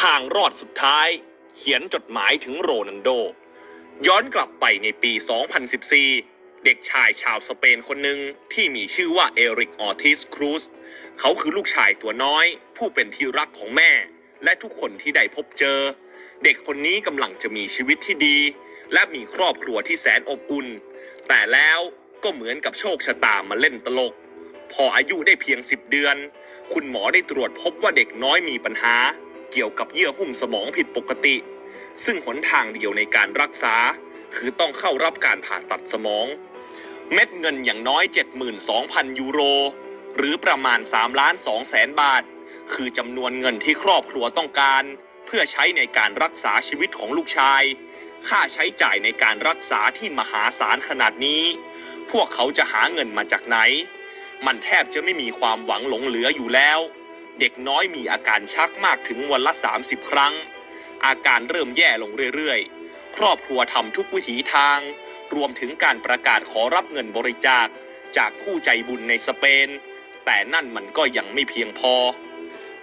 ทางรอดสุดท้าย เขียนจดหมายถึงโรนัลโด ย้อนกลับไปในปี 2014 เด็กชายชาวสเปนคนหนึ่งที่มีชื่อว่าเอริกออทิสครูซเขาคือลูกชายตัวน้อย ผู้เป็นที่รักของแม่ และทุกคนที่ได้พบเจอ เด็กคนนี้กำลังจะมีชีวิตที่ดี และมีครอบครัวที่แสนอบอุ่น แต่แล้วก็เหมือนกับโชคชะตามาเล่นตลก พออายุได้เพียง 10 เดือน คุณหมอได้ตรวจพบว่าเด็กน้อยมีปัญหา เกี่ยวกับเยื่อหุ้มสมองผิดปกติ ซึ่งหนทางเดียวในการรักษา คือต้องเข้ารับการผ่าตัดสมอง เม็ดเงินอย่างน้อย 72,000 ยูโร หรือประมาณ3ล้าน2แสนบาท คือจำนวนเงินที่ครอบครัวต้องการ เพื่อใช้ในการรักษาชีวิตของลูกชาย ค่าใช้จ่ายในการรักษาที่มหาศาลขนาดนี้ พวกเขาจะหาเงินมาจากไหน มันแทบจะไม่มีความหวังหลงเหลืออยู่แล้ว เด็กน้อยมีอาการชักมากถึงวันละ 30 ครั้ง อาการเริ่มแย่ลงเรื่อยๆ ครอบครัวทำทุกวิถีทาง รวมถึงการประกาศขอรับเงินบริจาค จากผู้ใจบุญในสเปน แต่นั่นมันก็ยังไม่เพียงพอ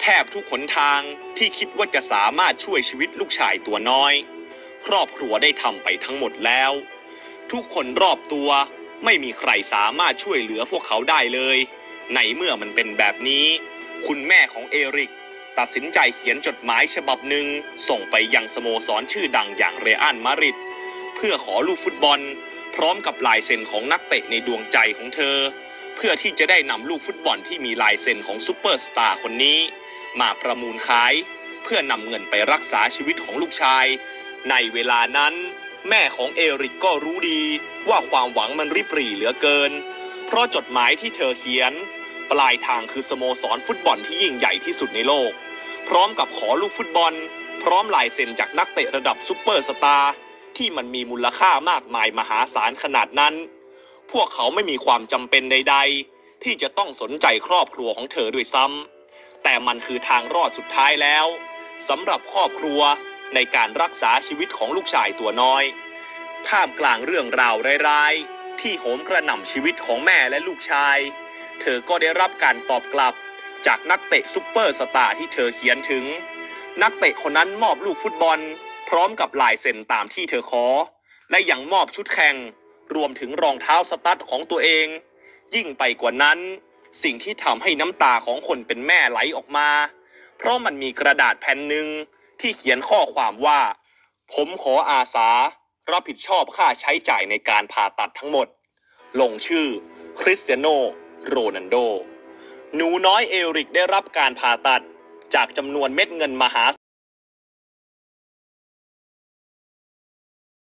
แทบทุกขนทางที่คิดว่าจะสามารถช่วยชีวิตลูกชายตัวน้อย ครอบครัวได้ทำไปทั้งหมดแล้ว ทุกคนรอบตัวไม่มีใครสามารถช่วยเหลือพวกเขาได้เลย ในเมื่อมันเป็นแบบนี้ คุณแม่ของเอริก ตัดสินใจเขียนจดหมายฉบับหนึ่งส่งไปยังสโมสรชื่อดังอย่างเรอัลมาดริดเพื่อขอลูกฟุตบอล พร้อมกับลายเซ็นของนักเตะในดวงใจของเธอ เพื่อที่จะได้นำลูกฟุตบอลที่มีลายเซ็นของซูเปอร์สตาร์คนนี้ มาประมูลขาย เพื่อนำเงินไปรักษาชีวิตของลูกชาย ในเวลานั้น แม่ของเอริกก็รู้ดีว่าความหวังมันริบหรี่เหลือเกิน เพราะจดหมายที่เธอเขียน ปลายทางคือสโมสรฟุตบอลที่ยิ่งใหญ่ที่สุดในโลก พร้อมกับขอลูกฟุตบอล พร้อมลายเซ็นจากนักเตะระดับซุปเปอร์สตาร์ที่มันมีมูลค่ามากมายมหาศาลขนาดนั้น พวกเขาไม่มีความจำเป็นใด ๆ ที่จะต้องสนใจครอบครัวของเธอด้วยซ้ำแต่มันคือทางรอดสุดท้ายแล้วสำหรับครอบครัวในการรักษาชีวิตของลูกชายตัวน้อย ท่ามกลางเรื่องราวร้ายๆ ที่โหมกระหน่ำชีวิตของแม่และลูกชาย เธอก็ได้รับการตอบกลับ จากนักเตะซุปเปอร์สตาร์ที่เธอเขียนถึง นักเตะคนนั้นมอบลูกฟุตบอล พร้อมกับลายเซ็นตามที่เธอขอ และยังมอบชุดแข่ง รวมถึงรองเท้าสตั๊ดของตัวเอง ยิ่งไปกว่านั้น สิ่งที่ทำให้น้ำตาของคนเป็นแม่ไหลออกมา เพราะมันมีกระดาษแผ่นหนึ่งที่เขียนข้อความว่า ผมขออาสา รับผิดชอบค่าใช้จ่ายในการผ่าตัดทั้งหมด ลงชื่อคริสเตียโน โรนันโด หนูน้อยเอริกได้รับการผ่าตัดจากจำนวนเม็ดเงินมหา